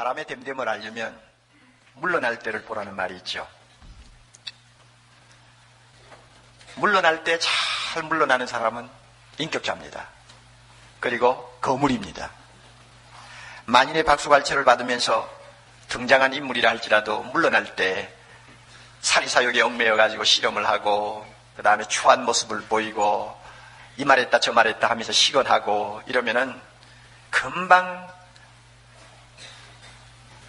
사람의 됨됨을 알려면 물러날 때를 보라는 말이 있죠. 물러날 때 잘 물러나는 사람은 인격자입니다. 그리고 거물입니다. 만인의 박수갈채를 받으면서 등장한 인물이라 할지라도 물러날 때 사리사욕에 얽매여 가지고 실험을 하고 그 다음에 추한 모습을 보이고 이 말했다 저 말했다 하면서 시건하고 이러면은 금방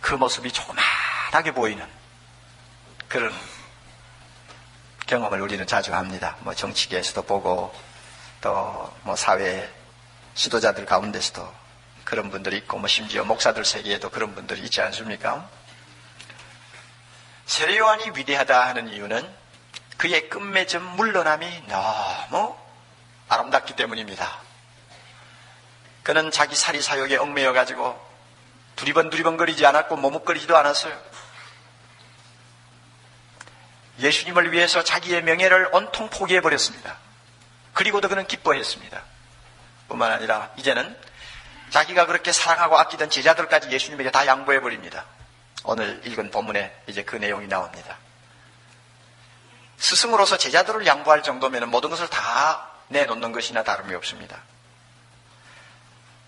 그 모습이 조그만하게 보이는 그런 경험을 우리는 자주 합니다. 뭐 정치계에서도 보고 또 뭐 사회 지도자들 가운데서도 그런 분들이 있고 뭐 심지어 목사들 세계에도 그런 분들이 있지 않습니까? 세례요한이 위대하다 하는 이유는 그의 끝맺은 물러남이 너무 아름답기 때문입니다. 그는 자기 사리 사욕에 얽매여 가지고 두리번 두리번거리지 않았고 머뭇거리지도 않았어요. 예수님을 위해서 자기의 명예를 온통 포기해 버렸습니다. 그리고도 그는 기뻐했습니다. 뿐만 아니라 이제는 자기가 그렇게 사랑하고 아끼던 제자들까지 예수님에게 다 양보해 버립니다. 오늘 읽은 본문에 이제 그 내용이 나옵니다. 스승으로서 제자들을 양보할 정도면 모든 것을 다 내놓는 것이나 다름이 없습니다.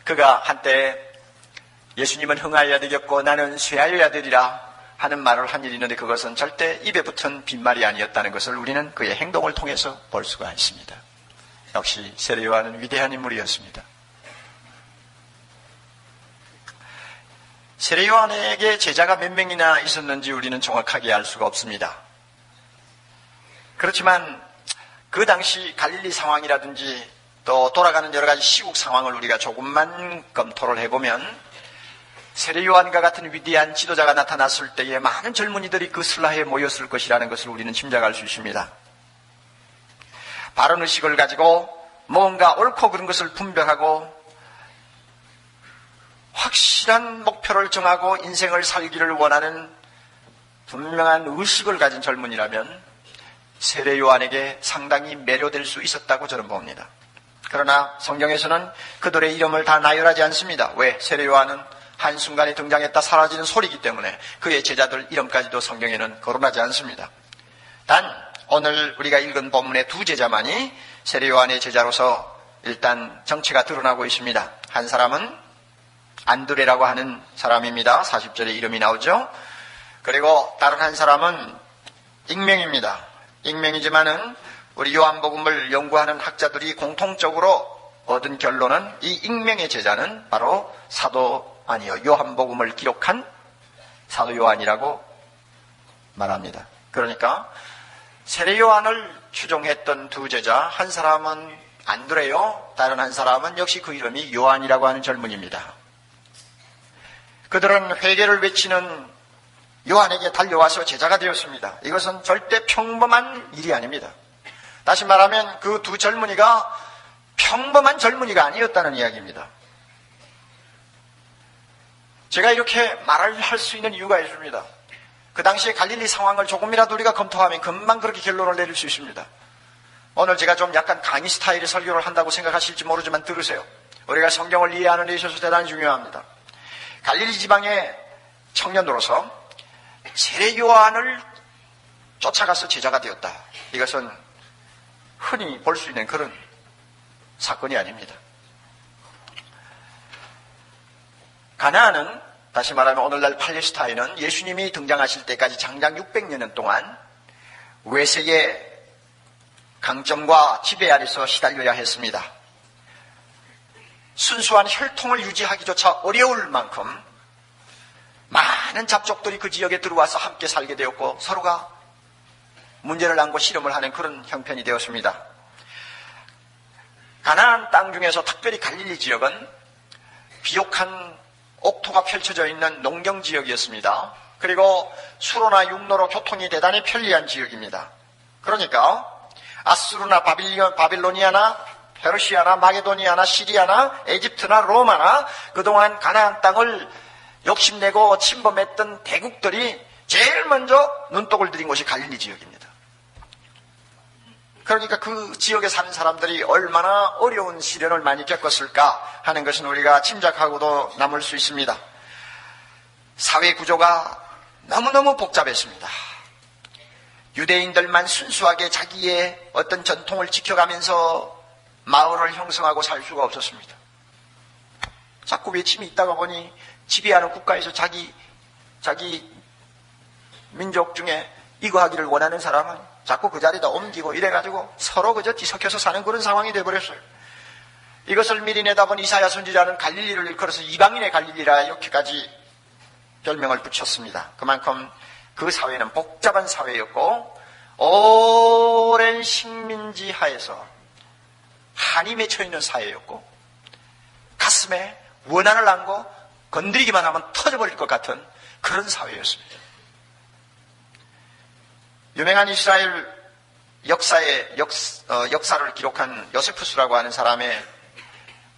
그가 한때 예수님은 흥하여야 되겠고 나는 쇠하여야 되리라 하는 말을 한 일이 있는데 그것은 절대 입에 붙은 빈말이 아니었다는 것을 우리는 그의 행동을 통해서 볼 수가 있습니다. 역시 세례 요한은 위대한 인물이었습니다. 세례 요한에게 제자가 몇 명이나 있었는지 우리는 정확하게 알 수가 없습니다. 그렇지만 그 당시 갈릴리 상황이라든지 또 돌아가는 여러 가지 시국 상황을 우리가 조금만 검토를 해보면 세례요한과 같은 위대한 지도자가 나타났을 때에 많은 젊은이들이 그 슬라에 모였을 것이라는 것을 우리는 짐작할 수 있습니다. 바른 의식을 가지고 뭔가 옳고 그른 것을 분별하고 확실한 목표를 정하고 인생을 살기를 원하는 분명한 의식을 가진 젊은이라면 세례 요한에게 상당히 매료될 수 있었다고 저는 봅니다. 그러나 성경에서는 그들의 이름을 다 나열하지 않습니다. 왜? 세례 요한은 한순간에 등장했다 사라지는 소리이기 때문에 그의 제자들 이름까지도 성경에는 거론하지 않습니다. 단 오늘 우리가 읽은 본문의 두 제자만이 세례 요한의 제자로서 일단 정체가 드러나고 있습니다. 한 사람은 안드레라고 하는 사람입니다. 40절에 이름이 나오죠. 그리고 다른 한 사람은 익명입니다. 익명이지만은 우리 요한복음을 연구하는 학자들이 공통적으로 얻은 결론은 이 익명의 제자는 바로 사도 아니요 요한복음을 기록한 사도 요한이라고 말합니다. 그러니까 세례 요한을 추종했던 두 제자 한 사람은 안드레요 다른 한 사람은 역시 그 이름이 요한이라고 하는 젊은입니다. 그들은 회개를 외치는 요한에게 달려와서 제자가 되었습니다. 이것은 절대 평범한 일이 아닙니다. 다시 말하면 그 두 젊은이가 평범한 젊은이가 아니었다는 이야기입니다. 제가 이렇게 말을 할 수 있는 이유가 있습니다. 그 당시에 갈릴리 상황을 조금이라도 우리가 검토하면 금방 그렇게 결론을 내릴 수 있습니다. 오늘 제가 좀 약간 강의 스타일의 설교를 한다고 생각하실지 모르지만 들으세요. 우리가 성경을 이해하는 데 있어서 대단히 중요합니다. 갈릴리 지방의 청년으로서 세례 요한을 쫓아가서 제자가 되었다. 이것은 흔히 볼 수 있는 그런 사건이 아닙니다. 가나안은 다시 말하면 오늘날 팔레스타인은 예수님이 등장하실 때까지 장장 600년 동안 외세의 강점과 지배 아래서 시달려야 했습니다. 순수한 혈통을 유지하기조차 어려울 만큼 많은 잡족들이 그 지역에 들어와서 함께 살게 되었고 서로가 문제를 안고 실험을 하는 그런 형편이 되었습니다. 가나안 땅 중에서 특별히 갈릴리 지역은 비옥한 옥토가 펼쳐져 있는 농경 지역이었습니다. 그리고 수로나 육로로 교통이 대단히 편리한 지역입니다. 그러니까 아수르나 바빌로니아나 페르시아나 마게도니아나 시리아나 에집트나 로마나 그동안 가나안 땅을 욕심내고 침범했던 대국들이 제일 먼저 눈독을 들인 곳이 갈릴리 지역입니다. 그러니까 그 지역에 사는 사람들이 얼마나 어려운 시련을 많이 겪었을까 하는 것은 우리가 짐작하고도 남을 수 있습니다. 사회 구조가 너무너무 복잡했습니다. 유대인들만 순수하게 자기의 어떤 전통을 지켜가면서 마을을 형성하고 살 수가 없었습니다. 자꾸 외침이 있다가 보니 지배하는 국가에서 자기, 자기 민족 중에 이거 하기를 원하는 사람은 자꾸 그 자리에다 옮기고 이래가지고 서로 그저 뒤섞여서 사는 그런 상황이 돼버렸어요. 이것을 미리 내다본 이사야 선지자는 갈릴리를 일컬어서 이방인의 갈릴리라 이렇게까지 별명을 붙였습니다. 그만큼 그 사회는 복잡한 사회였고 오랜 식민지 하에서 한이 맺혀 있는 사회였고 가슴에 원한을 안고 건드리기만 하면 터져버릴 것 같은 그런 사회였습니다. 유명한 이스라엘 역사의 역, 어, 역사를 기록한 요세푸스라고 하는 사람의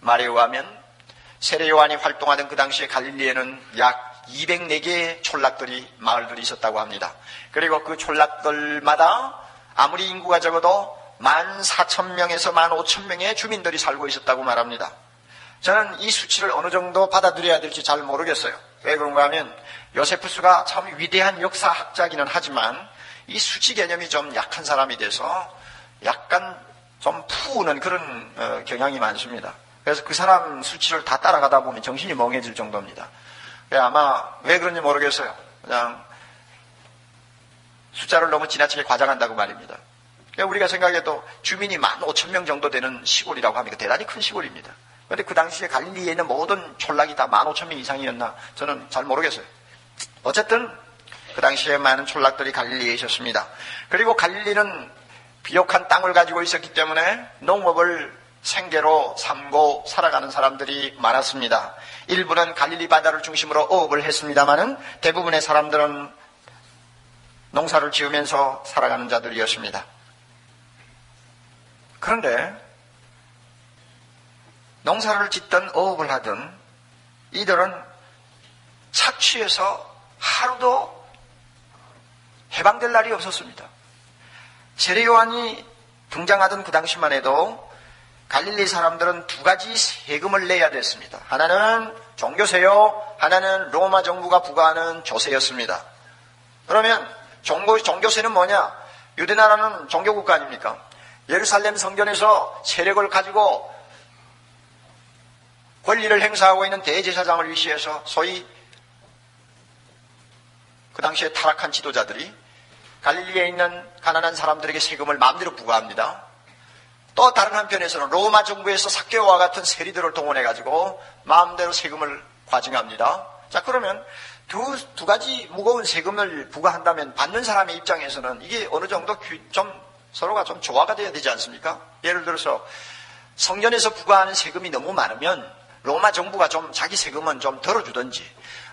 말에 의하면 세례 요한이 활동하던 그 당시에 갈릴리에는 약 204개의 촌락들이 마을들이 있었다고 합니다. 그리고 그 촌락들마다 아무리 인구가 적어도 14,000명에서 15,000명의 주민들이 살고 있었다고 말합니다. 저는 이 수치를 어느 정도 받아들여야 될지 잘 모르겠어요. 왜 그런가 하면 요세푸스가 참 위대한 역사학자기는 하지만 이 수치 개념이 좀 약한 사람이 돼서 약간 좀 푸는 그런 어, 경향이 많습니다. 그래서 그 사람 수치를 다 따라가다 보면 정신이 멍해질 정도입니다. 아마 왜 그런지 모르겠어요. 그냥 숫자를 너무 지나치게 과장한다고 말입니다. 우리가 생각해도 주민이 만 오천 명 정도 되는 시골이라고 하니까 대단히 큰 시골입니다. 그런데 그 당시에 갈릴리에 있는 모든 촌락이 다만 오천 명 이상이었나 저는 잘 모르겠어요. 어쨌든 그 당시에 많은 촌락들이 갈릴리에 있었습니다. 그리고 갈릴리는 비옥한 땅을 가지고 있었기 때문에 농업을 생계로 삼고 살아가는 사람들이 많았습니다. 일부는 갈릴리 바다를 중심으로 어업을 했습니다마는 대부분의 사람들은 농사를 지으면서 살아가는 자들이었습니다. 그런데 농사를 짓든 어업을 하든 이들은 착취해서 하루도 해방될 날이 없었습니다. 세례 요한이 등장하던 그 당시만 해도 갈릴리 사람들은 두 가지 세금을 내야 됐습니다. 하나는 종교세요, 하나는 로마 정부가 부과하는 조세였습니다. 그러면 종교, 종교세는 뭐냐? 유대나라는 종교국가 아닙니까? 예루살렘 성전에서 세력을 가지고 권리를 행사하고 있는 대제사장을 위시해서 소위 그 당시에 타락한 지도자들이 갈릴리에 있는 가난한 사람들에게 세금을 마음대로 부과합니다. 또 다른 한편에서는 로마 정부에서 사케오와 같은 세리들을 동원해 가지고 마음대로 세금을 과징합니다. 자, 그러면 두, 두 가지 무거운 세금을 부과한다면 받는 사람의 입장에서는 이게 어느 정도 좀 서로가 좀 조화가 돼야 되지 않습니까? 예를 들어서 성전에서 부과하는 세금이 너무 많으면 로마 정부가 좀 자기 세금은 좀 덜어주든지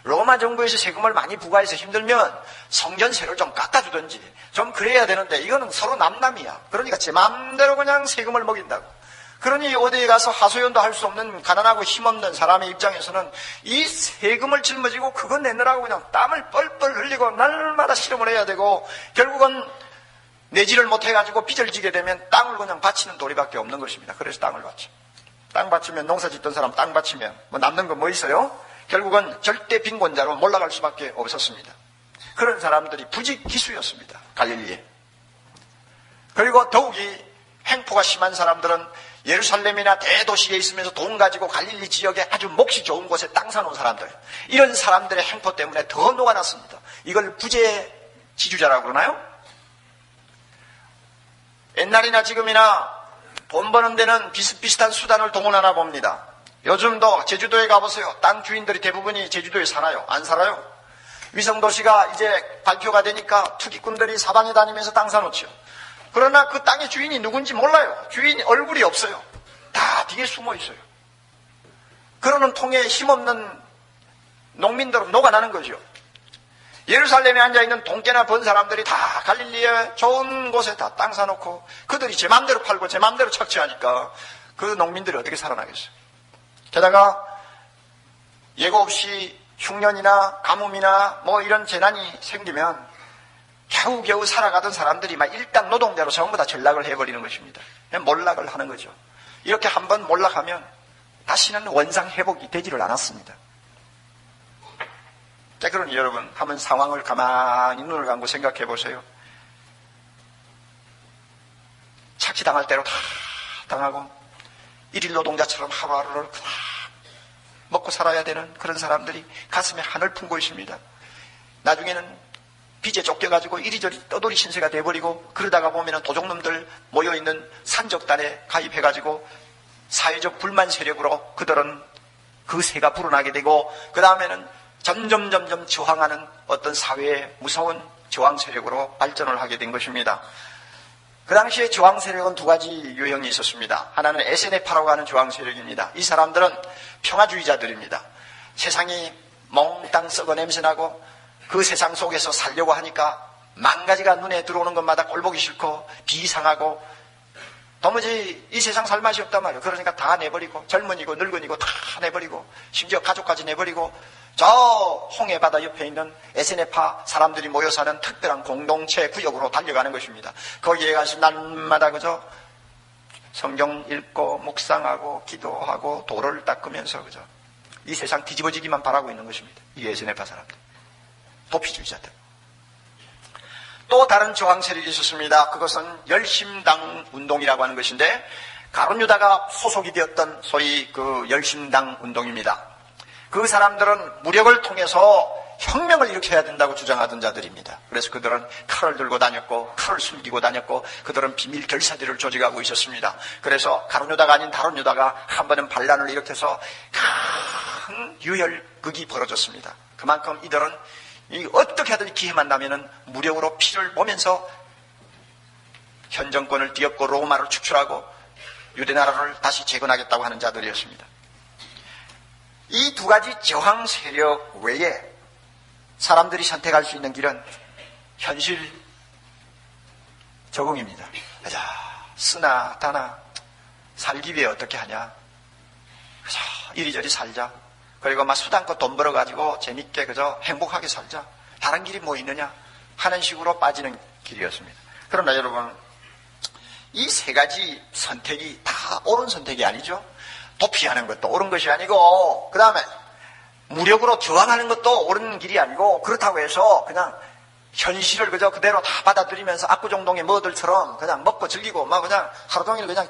로마 정부에서 세금을 많이 부과해서 힘들면 성전세를 좀 깎아 주든지 좀 그래야 되는데 이거는 서로 남남이야. 그러니까 제 마음대로 그냥 세금을 먹인다고. 그러니 어디에 가서 하소연도 할 수 없는 가난하고 힘없는 사람의 입장에서는 이 세금을 짊어지고 그거 내느라고 그냥 땀을 뻘뻘 흘리고 날마다 실험을 해야 되고 결국은 내지를 못해가지고 빚을 지게 되면 땅을 그냥 바치는 도리밖에 없는 것입니다. 그래서 땅을 바쳐. 땅 바치면 농사 짓던 사람 땅 바치면 뭐 남는 거 뭐 있어요? 결국은 절대 빈곤자로 몰락할 수밖에 없었습니다. 그런 사람들이 부지 기수였습니다. 갈릴리에. 그리고 더욱이 행포가 심한 사람들은 예루살렘이나 대도시에 있으면서 돈 가지고 갈릴리 지역에 아주 몫이 좋은 곳에 땅 사놓은 사람들. 이런 사람들의 행포 때문에 더 녹아났습니다. 이걸 부재 지주자라고 그러나요? 옛날이나 지금이나 돈 버는 데는 비슷비슷한 수단을 동원하나 봅니다. 요즘도 제주도에 가보세요. 땅 주인들이 대부분이 제주도에 살아요. 안 살아요? 위성도시가 이제 발표가 되니까 투기꾼들이 사방에 다니면서 땅 사놓죠. 그러나 그 땅의 주인이 누군지 몰라요. 주인 얼굴이 없어요. 다 뒤에 숨어 있어요. 그러는 통에 힘없는 농민들은 녹아나는 거죠. 예루살렘에 앉아있는 동계나 번 사람들이 다 갈릴리에 좋은 곳에 다 땅 사놓고 그들이 제 맘대로 팔고 제 맘대로 착취하니까 그 농민들이 어떻게 살아나겠어요? 게다가 예고 없이 흉년이나 가뭄이나 뭐 이런 재난이 생기면 겨우겨우 살아가던 사람들이 막 일당 노동자로 전부 다 전락을 해버리는 것입니다. 몰락을 하는 거죠. 이렇게 한번 몰락하면 다시는 원상 회복이 되지를 않았습니다. 자, 그러니 여러분, 한번 상황을 가만히 눈을 감고 생각해 보세요. 착취당할 대로 다 당하고, 일일 노동자처럼 하루하루를 그냥 먹고 살아야 되는 그런 사람들이 가슴에 한을 품고 있습니다. 나중에는 빚에 쫓겨가지고 이리저리 떠돌이 신세가 돼버리고 그러다가 보면은 도적놈들 모여있는 산적단에 가입해가지고 사회적 불만 세력으로 그들은 그 새가 불어나게 되고 그 다음에는 점점 점점 저항하는 어떤 사회의 무서운 저항 세력으로 발전을 하게 된 것입니다. 그 당시에 저항 세력은 두 가지 유형이 있었습니다. 하나는 SNF라고 하는 저항 세력입니다. 이 사람들은 평화주의자들입니다. 세상이 몽땅 썩어 냄새나고 그 세상 속에서 살려고 하니까 만 가지가 눈에 들어오는 것마다 꼴보기 싫고 비상하고 도무지 이 세상 살 맛이 없단 말이에요. 그러니까 다 내버리고 젊은이고 늙은이고 다 내버리고 심지어 가족까지 내버리고 저 홍해 바다 옆에 있는 에세네파 사람들이 모여 사는 특별한 공동체 구역으로 달려가는 것입니다. 거기에 가서 날마다 그저 성경 읽고 묵상하고 기도하고 도를 닦으면서 그저 이 세상 뒤집어지기만 바라고 있는 것입니다. 이 에세네파 사람들. 도피주의자들. 또 다른 저항 세력이 있었습니다. 그것은 열심당 운동이라고 하는 것인데 가론유다가 소속이 되었던 소위 그 열심당 운동입니다. 그 사람들은 무력을 통해서 혁명을 일으켜야 된다고 주장하던 자들입니다. 그래서 그들은 칼을 들고 다녔고 칼을 숨기고 다녔고 그들은 비밀 결사들을 조직하고 있었습니다. 그래서 가론유다가 아닌 다론유다가 한 번은 반란을 일으켜서 큰 유혈극이 벌어졌습니다. 그만큼 이들은 이 어떻게 하든 기회만 나면은 무력으로 피를 보면서 현 정권을 뒤엎고 로마를 축출하고 유대 나라를 다시 재건하겠다고 하는 자들이었습니다. 이 두 가지 저항 세력 외에 사람들이 선택할 수 있는 길은 현실 적응입니다. 자, 쓰나 다나 살기 위해 어떻게 하냐? 그저 이리저리 살자. 그리고 막 수단껏 돈 벌어가지고 재밌게 그저 행복하게 살자. 다른 길이 뭐 있느냐? 하는 식으로 빠지는 길이었습니다. 그러나 여러분, 이 세 가지 선택이 다 옳은 선택이 아니죠. 도피하는 것도 옳은 것이 아니고, 그 다음에 무력으로 저항하는 것도 옳은 길이 아니고, 그렇다고 해서 그냥 현실을 그저 그대로 다 받아들이면서 압구정동의 머들처럼 그냥 먹고 즐기고 막 그냥 하루 종일 그냥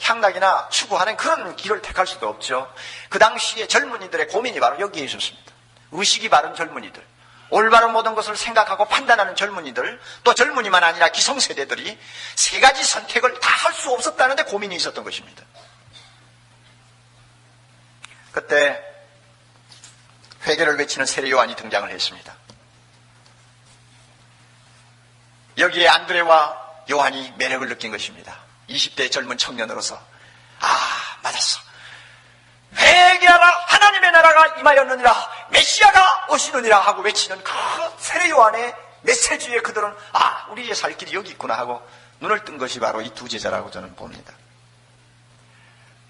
향락이나 추구하는 그런 길을 택할 수도 없죠. 그 당시에 젊은이들의 고민이 바로 여기에 있었습니다. 의식이 바른 젊은이들. 올바른 모든 것을 생각하고 판단하는 젊은이들, 또 젊은이만 아니라 기성세대들이 세 가지 선택을 다 할 수 없었다는데 고민이 있었던 것입니다. 그때 회개를 외치는 세례 요한이 등장을 했습니다. 여기에 안드레와 요한이 매력을 느낀 것입니다. 20대 젊은 청년으로서 아 맞았어 회개하라 하나님의 나라가 임하였느니라 메시아가 오시느니라 하고 외치는 그 세례 요한의 메시지에 그들은 아 우리의 살 길이 여기 있구나 하고 눈을 뜬 것이 바로 이 두 제자라고 저는 봅니다.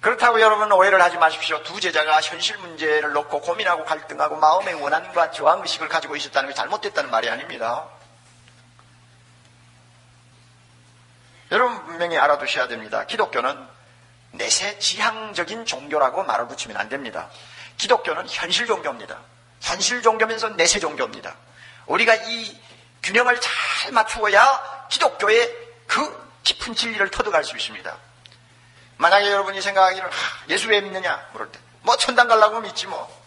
그렇다고 여러분 오해를 하지 마십시오. 두 제자가 현실 문제를 놓고 고민하고 갈등하고 마음의 원한과 저항 의식을 가지고 있었다는 게 잘못됐다는 말이 아닙니다. 여러분 분명히 알아두셔야 됩니다. 기독교는 내세 지향적인 종교라고 말을 붙이면 안 됩니다. 기독교는 현실 종교입니다. 현실 종교면서 내세 종교입니다. 우리가 이 균형을 잘 맞추어야 기독교의 그 깊은 진리를 터득할 수 있습니다. 만약에 여러분이 생각하기를 예수 왜 믿느냐 물을 때 뭐 천당 갈라고 믿지 뭐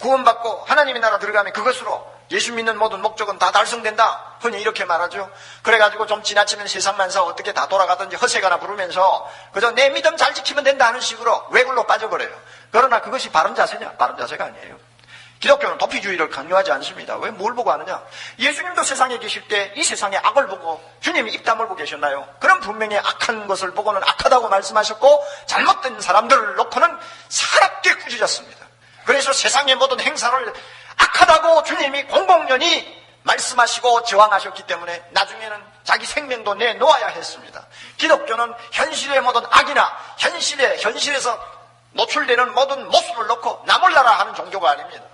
구원받고 하나님의 나라 들어가면 그것으로 예수 믿는 모든 목적은 다 달성된다. 흔히 이렇게 말하죠. 그래가지고 좀 지나치면 세상만사 어떻게 다 돌아가든지 허세가나 부르면서 그저 내 믿음 잘 지키면 된다 하는 식으로 외굴로 빠져버려요. 그러나 그것이 바른 자세냐? 바른 자세가 아니에요. 기독교는 도피주의를 강요하지 않습니다. 왜 뭘 보고 하느냐? 예수님도 세상에 계실 때 이 세상의 악을 보고 주님이 입 다물고 계셨나요? 그럼 분명히 악한 것을 보고는 악하다고 말씀하셨고 잘못된 사람들을 놓고는 사납게 꾸짖었습니다. 그래서 세상의 모든 행사를 악하다고 주님이 공공연히 말씀하시고 저항하셨기 때문에 나중에는 자기 생명도 내놓아야 했습니다. 기독교는 현실의 모든 악이나 현실의 현실에서 노출되는 모든 모습을 놓고 나몰라라 하는 종교가 아닙니다.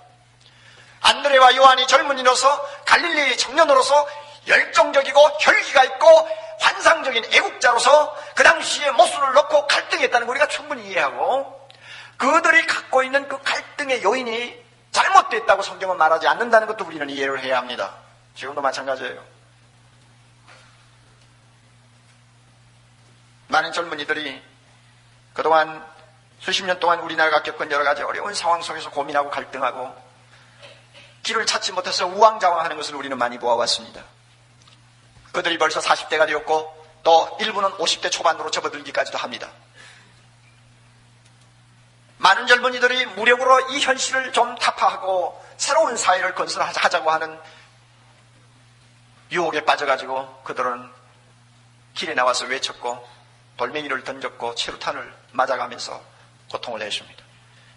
안드레와 요한이 젊은이로서 갈릴리의 청년으로서 열정적이고 혈기가 있고 환상적인 애국자로서 그 당시의 모습을 놓고 갈등했다는 걸 우리가 충분히 이해하고 그들이 갖고 있는 그 갈등 의 요인이 잘못됐다고 성경은 말하지 않는다는 것도 우리는 이해를 해야 합니다. 지금도 마찬가지예요. 많은 젊은이들이 그동안 수십 년 동안 우리나라가 겪은 여러 가지 어려운 상황 속에서 고민하고 갈등하고 길을 찾지 못해서 우왕좌왕하는 것을 우리는 많이 보아왔습니다. 그들이 벌써 40대가 되었고 또 일부는 50대 초반으로 접어들기까지도 합니다. 많은 젊은이들이 무력으로 이 현실을 좀 타파하고 새로운 사회를 건설하자고 하는 유혹에 빠져가지고 그들은 길에 나와서 외쳤고 돌멩이를 던졌고 체루탄을 맞아가면서 고통을 내십니다.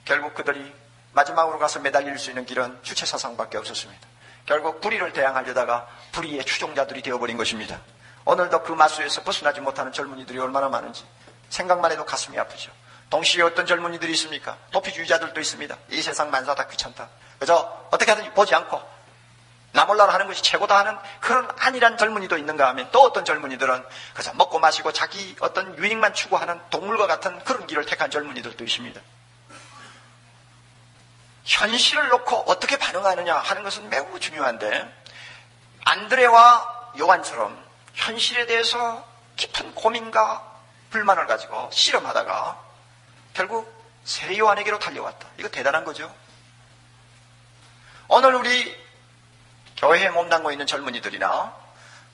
결국 그들이 마지막으로 가서 매달릴 수 있는 길은 주체사상밖에 없었습니다. 결국 불의를 대항하려다가 불의의 추종자들이 되어버린 것입니다. 오늘도 그 마수에서 벗어나지 못하는 젊은이들이 얼마나 많은지 생각만 해도 가슴이 아프죠. 동시에 어떤 젊은이들이 있습니까? 도피주의자들도 있습니다. 이 세상 만사 다 귀찮다. 그저 어떻게 하든지 보지 않고 나 몰라라 하는 것이 최고다 하는 그런 안일한 젊은이도 있는가 하면 또 어떤 젊은이들은 그저 먹고 마시고 자기 어떤 유익만 추구하는 동물과 같은 그런 길을 택한 젊은이들도 있습니다. 현실을 놓고 어떻게 반응하느냐 하는 것은 매우 중요한데 안드레와 요한처럼 현실에 대해서 깊은 고민과 불만을 가지고 실험하다가 결국 세례 요한에게로 달려왔다. 이거 대단한 거죠. 오늘 우리 교회에 몸담고 있는 젊은이들이나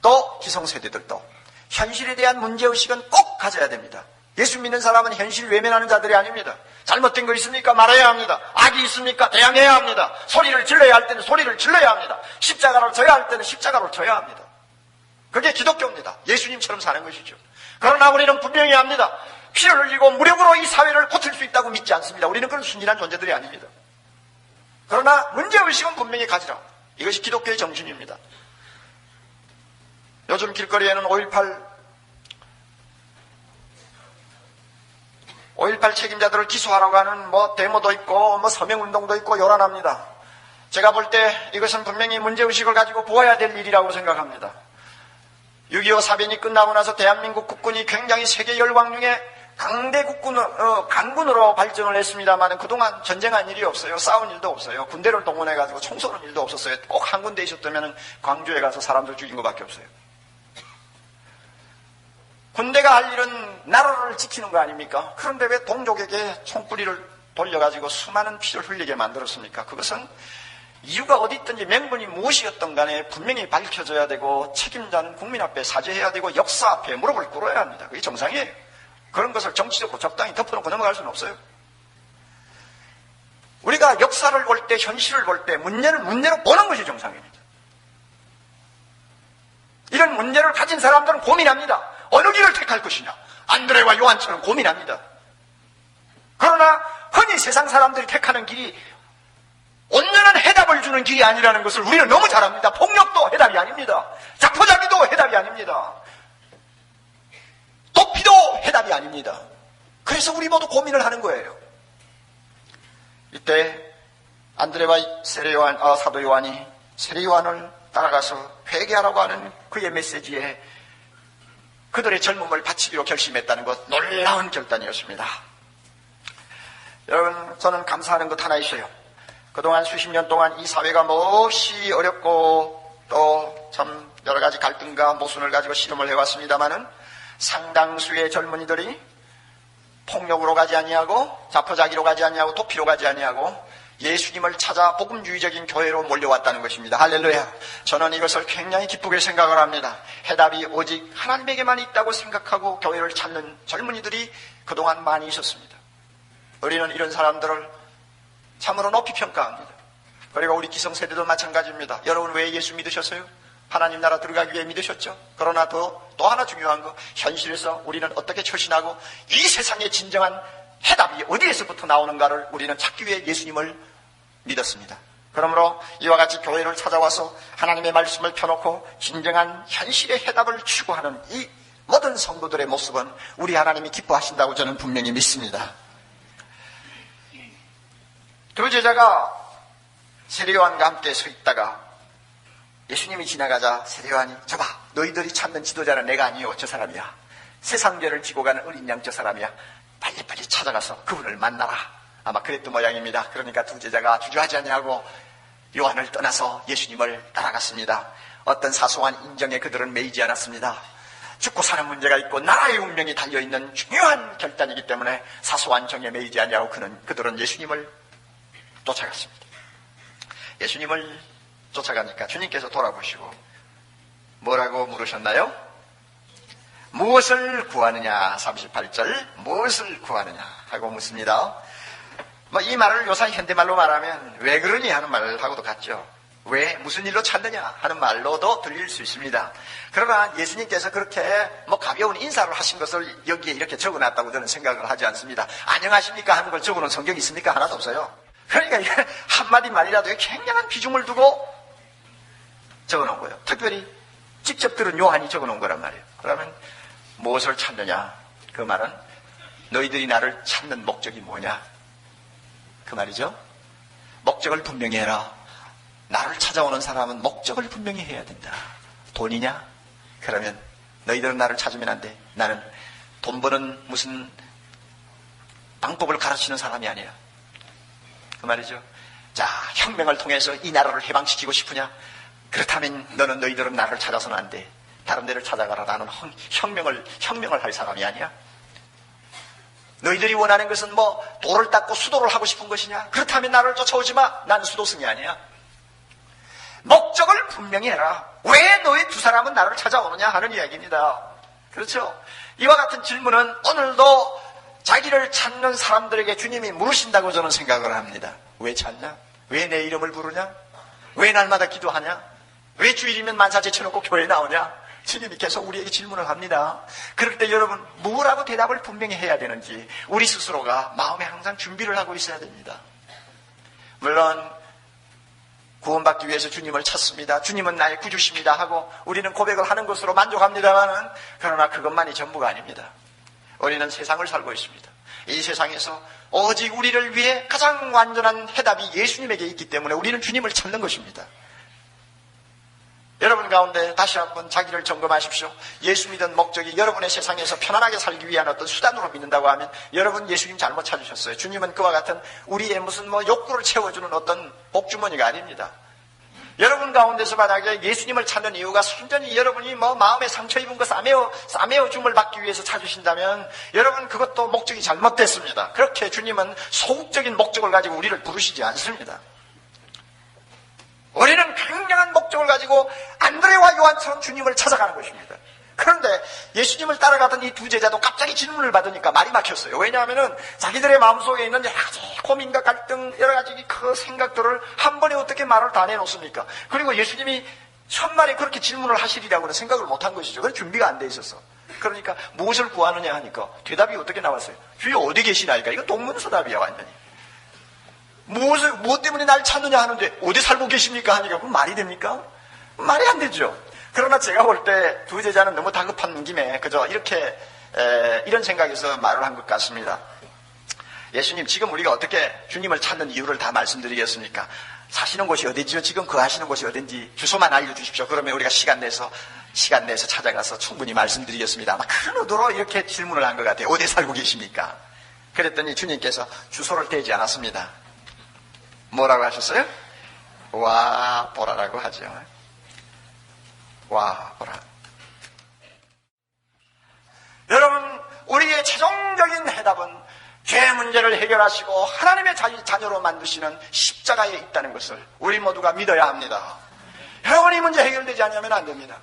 또 기성세대들도 현실에 대한 문제의식은 꼭 가져야 됩니다. 예수 믿는 사람은 현실 외면하는 자들이 아닙니다. 잘못된 거 있습니까? 말해야 합니다. 악이 있습니까? 대항해야 합니다. 소리를 질러야 할 때는 소리를 질러야 합니다. 십자가를 져야 할 때는 십자가를 져야 합니다. 그게 기독교입니다. 예수님처럼 사는 것이죠. 그러나 우리는 분명히 합니다. 피를 흘리고 무력으로 이 사회를 고칠 수 있다고 믿지 않습니다. 우리는 그런 순진한 존재들이 아닙니다. 그러나 문제의식은 분명히 가지라. 이것이 기독교의 정신입니다. 요즘 길거리에는 5.18 5.18 책임자들을 기소하라고 하는 뭐 데모도 있고 뭐 서명운동도 있고 요란합니다. 제가 볼 때 이것은 분명히 문제의식을 가지고 보아야 될 일이라고 생각합니다. 6.25 사변이 끝나고 나서 대한민국 국군이 굉장히 세계 열광 중에 강대 국군, 어, 강군으로 발전을 했습니다만 그동안 전쟁한 일이 없어요. 싸운 일도 없어요. 군대를 동원해가지고 총 쏘는 일도 없었어요. 꼭 한 군데 있었다면 광주에 가서 사람들 죽인 것밖에 없어요. 군대가 할 일은 나라를 지키는 거 아닙니까? 그런데 왜 동족에게 총구리를 돌려가지고 수많은 피를 흘리게 만들었습니까? 그것은 이유가 어디 있든지 명분이 무엇이었던 간에 분명히 밝혀져야 되고 책임자는 국민 앞에 사죄해야 되고 역사 앞에 무릎을 꿇어야 합니다. 그게 정상이에요. 그런 것을 정치적으로 적당히 덮어놓고 넘어갈 수는 없어요. 우리가 역사를 볼 때, 현실을 볼 때, 문제를 문제로 보는 것이 정상입니다. 이런 문제를 가진 사람들은 고민합니다. 어느 길을 택할 것이냐. 안드레와 요한처럼 고민합니다. 그러나 흔히 세상 사람들이 택하는 길이 온전한 해답을 주는 길이 아니라는 것을 우리는 너무 잘 압니다. 폭력도 해답이 아닙니다. 자포자기도 해답이 아닙니다. 도피도 해답이 아닙니다. 그래서 우리 모두 고민을 하는 거예요. 이때 안드레와 세례 요한, 아, 사도 요한이 세례 요한을 따라가서 회개하라고 하는 그의 메시지에 그들의 젊음을 바치기로 결심했다는 것 놀라운 결단이었습니다. 여러분 저는 감사하는 것 하나 있어요. 그동안 수십 년 동안 이 사회가 몹시 어렵고 또 참 여러 가지 갈등과 모순을 가지고 실험을 해왔습니다마는 상당수의 젊은이들이 폭력으로 가지 아니하고 자포자기로 가지 아니하고 도피로 가지 아니하고 예수님을 찾아 복음주의적인 교회로 몰려왔다는 것입니다. 할렐루야. 저는 이것을 굉장히 기쁘게 생각을 합니다. 해답이 오직 하나님에게만 있다고 생각하고 교회를 찾는 젊은이들이 그동안 많이 있었습니다. 우리는 이런 사람들을 참으로 높이 평가합니다. 그리고 우리 기성세대도 마찬가지입니다. 여러분 왜 예수 믿으셨어요? 하나님 나라 들어가기 위해 믿으셨죠. 그러나 또, 또 하나 중요한 거, 현실에서 우리는 어떻게 처신하고 이 세상의 진정한 해답이 어디에서부터 나오는가를 우리는 찾기 위해 예수님을 믿었습니다. 그러므로 이와 같이 교회를 찾아와서 하나님의 말씀을 펴놓고 진정한 현실의 해답을 추구하는 이 모든 성도들의 모습은 우리 하나님이 기뻐하신다고 저는 분명히 믿습니다. 두 제자가 세례요한과 함께 서 있다가 예수님이 지나가자 세례요한이 저봐 너희들이 찾는 지도자는 내가 아니요 저 사람이야 세상죄를 지고 가는 어린 양 저 사람이야 빨리빨리 찾아가서 그분을 만나라 아마 그랬던 모양입니다. 그러니까 두 제자가 주저하지 않냐고 요한을 떠나서 예수님을 따라갔습니다. 어떤 사소한 인정에 그들은 매이지 않았습니다. 죽고 사는 문제가 있고 나라의 운명이 달려있는 중요한 결단이기 때문에 사소한 정에 매이지 않냐고 그는, 그들은 예수님을 쫓아갔습니다. 예수님을 쫓아가니까 주님께서 돌아보시고 뭐라고 물으셨나요? 무엇을 구하느냐? 38절 무엇을 구하느냐? 하고 묻습니다. 뭐 이 말을 요사 현대말로 말하면 왜 그러니 하는 말하고도 같죠. 왜 무슨 일로 찾느냐 하는 말로도 들릴 수 있습니다. 그러나 예수님께서 그렇게 뭐 가벼운 인사를 하신 것을 여기에 이렇게 적어놨다고 저는 생각을 하지 않습니다. 안녕하십니까 하는 걸 적어놓은 성경이 있습니까? 하나도 없어요. 그러니까 한마디 말이라도 굉장한 비중을 두고 적어 놓은 거예요. 특별히 직접 들은 요한이 적어 놓은 거란 말이에요. 그러면 무엇을 찾느냐? 그 말은 너희들이 나를 찾는 목적이 뭐냐? 그 말이죠. 목적을 분명히 해라. 나를 찾아오는 사람은 목적을 분명히 해야 된다. 돈이냐? 그러면 너희들은 나를 찾으면 안 돼. 나는 돈 버는 무슨 방법을 가르치는 사람이 아니야. 그 말이죠. 자, 혁명을 통해서 이 나라를 해방시키고 싶으냐? 그렇다면 너는 너희들은 나를 찾아서는 안 돼. 다른 데를 찾아가라. 나는 혁명을, 혁명을 할 사람이 아니야. 너희들이 원하는 것은 뭐 돌을 닦고 수도를 하고 싶은 것이냐? 그렇다면 나를 쫓아오지 마. 난 수도승이 아니야. 목적을 분명히 해라. 왜 너희 두 사람은 나를 찾아오느냐 하는 이야기입니다. 그렇죠? 이와 같은 질문은 오늘도 자기를 찾는 사람들에게 주님이 물으신다고 저는 생각을 합니다. 왜 찾냐? 왜 내 이름을 부르냐? 왜 날마다 기도하냐? 왜 주일이면 만사제 쳐놓고 교회에 나오냐? 계속 우리에게 질문을 합니다. 그럴 때 여러분, 뭐라고 대답을 분명히 해야 되는지 우리 스스로가 마음에 항상 준비를 하고 있어야 됩니다. 물론, 구원받기 위해서 주님을 찾습니다. 주님은 나의 구주십니다. 하고 우리는 고백을 하는 것으로 만족합니다만은, 그러나 그것만이 전부가 아닙니다. 우리는 세상을 살고 있습니다. 이 세상에서 오직 우리를 위해 가장 완전한 해답이 예수님에게 있기 때문에 우리는 주님을 찾는 것입니다. 여러분 가운데 다시 한번 자기를 점검하십시오. 예수 믿은 목적이 여러분의 세상에서 편안하게 살기 위한 어떤 수단으로 믿는다고 하면 여러분 예수님 잘못 찾으셨어요. 주님은 그와 같은 우리의 무슨 뭐 욕구를 채워주는 어떤 복주머니가 아닙니다. 여러분 가운데서 만약에 예수님을 찾는 이유가 순전히 여러분이 뭐 마음에 상처 입은 거 싸매어, 싸매어 줌을 받기 위해서 찾으신다면 여러분 그것도 목적이 잘못됐습니다. 그렇게 주님은 소극적인 목적을 가지고 우리를 부르시지 않습니다. 우리는 굉장한 목적을 가지고 안드레와 요한처럼 주님을 찾아가는 것입니다. 그런데 예수님을 따라가던 이 두 제자도 갑자기 질문을 받으니까 말이 막혔어요. 왜냐하면 자기들의 마음속에 있는 여러 가지 고민과 갈등, 여러 가지 그 생각들을 한 번에 어떻게 말을 다 내놓습니까? 그리고 예수님이 첫말에 그렇게 질문을 하시리라고는 생각을 못한 것이죠. 그건 준비가 안 돼 있었어. 그러니까 무엇을 구하느냐 하니까 대답이 어떻게 나왔어요? 주여 어디 계시나이까? 이거 동문서답이야 완전히. 무엇을, 무엇 때문에 날 찾느냐 하는데 어디 살고 계십니까? 하니까 그럼 말이 됩니까? 말이 안 되죠. 그러나 제가 볼 때 두 제자는 너무 다급한 김에 그저 이렇게 에, 이런 생각에서 말을 한 것 같습니다. 예수님 지금 우리가 어떻게 주님을 찾는 이유를 다 말씀드리겠습니까? 사시는 곳이 어디지요? 지금 거하시는 곳이 어딘지 주소만 알려주십시오. 그러면 우리가 시간 내서 시간 내서 찾아가서 충분히 말씀드리겠습니다. 아마 그런 의도로 이렇게 질문을 한 것 같아요. 어디 살고 계십니까? 그랬더니 주님께서 주소를 대지 않았습니다. 뭐라고 하셨어요? 와 보라라고 하죠. 와 보라. 여러분 우리의 최종적인 해답은 죄 문제를 해결하시고 하나님의 자녀로 만드시는 십자가에 있다는 것을 우리 모두가 믿어야 합니다. 여러분 이 문제 해결되지 않으면 안 됩니다.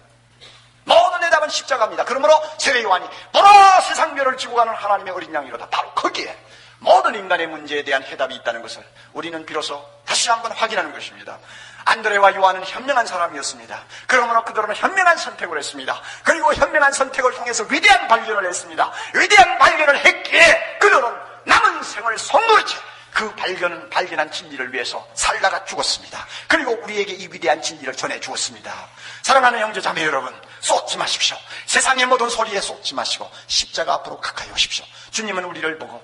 모든 해답은 십자가입니다. 그러므로 세례 요한이 보라 세상별을 지고 가는 하나님의 어린 양이로다. 바로 거기에 모든 인간의 문제에 대한 해답이 있다는 것을 우리는 비로소 다시 한번 확인하는 것입니다. 안드레와 요한은 현명한 사람이었습니다. 그러므로 그들은 현명한 선택을 했습니다. 그리고 현명한 선택을 통해서 위대한 발견을 했습니다. 위대한 발견을 했기에 그들은 남은 생을 손놓은 채그 발견, 발견한 진리를 위해서 살다가 죽었습니다. 그리고 우리에게 이 위대한 진리를 전해 주었습니다. 사랑하는 형제 자매 여러분, 쏟지 마십시오. 세상의 모든 소리에 쏟지 마시고 십자가 앞으로 가까이 오십시오. 주님은 우리를 보고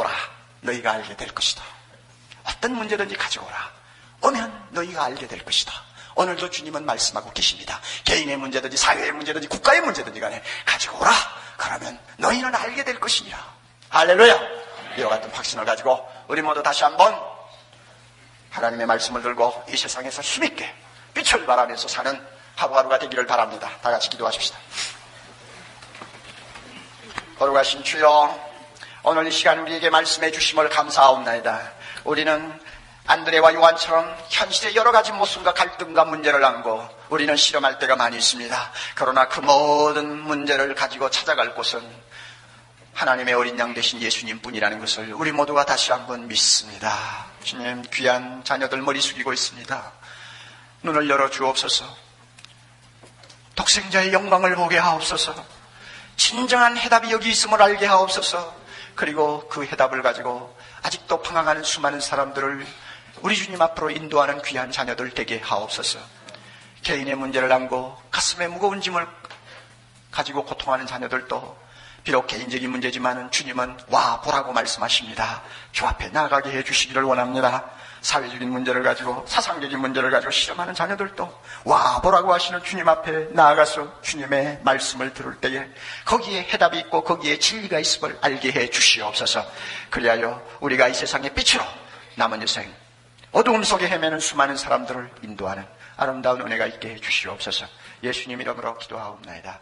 오라. 너희가 알게 될 것이다. 어떤 문제든지 가져오라. 오면 너희가 알게 될 것이다. 오늘도 주님은 말씀하고 계십니다. 개인의 문제든지 사회의 문제든지 국가의 문제든지 간에 가지고 오라. 그러면 너희는 알게 될 것이니라. 할렐루야. 이와 같은 확신을 가지고 우리 모두 다시 한번 하나님의 말씀을 들고 이 세상에서 힘있게 빛을 발하면서 사는 하루하루가 되기를 바랍니다. 다 같이 기도하십시다. 거룩하신 주여 오늘 이 시간 우리에게 말씀해 주심을 감사하옵나이다. 우리는 안드레와 요한처럼 현실의 여러 가지 모순과 갈등과 문제를 안고 우리는 실험할 때가 많이 있습니다. 그러나 그 모든 문제를 가지고 찾아갈 곳은 하나님의 어린 양 되신 예수님 뿐이라는 것을 우리 모두가 다시 한번 믿습니다. 주님 귀한 자녀들 머리 숙이고 있습니다. 눈을 열어 주옵소서. 독생자의 영광을 보게 하옵소서. 진정한 해답이 여기 있음을 알게 하옵소서. 그리고 그 해답을 가지고 아직도 방황하는 수많은 사람들을 우리 주님 앞으로 인도하는 귀한 자녀들 되게 하옵소서. 개인의 문제를 안고 가슴에 무거운 짐을 가지고 고통하는 자녀들도 비록 개인적인 문제지만은 주님은 와 보라고 말씀하십니다. 주 앞에 나가게 해주시기를 원합니다. 사회적인 문제를 가지고 사상적인 문제를 가지고 실험하는 자녀들도 와 보라고 하시는 주님 앞에 나아가서 주님의 말씀을 들을 때에 거기에 해답이 있고 거기에 진리가 있음을 알게 해 주시옵소서. 그리하여 우리가 이 세상의 빛으로 남은 인생 어두움 속에 헤매는 수많은 사람들을 인도하는 아름다운 은혜가 있게 해 주시옵소서. 예수님 이름으로 기도하옵나이다.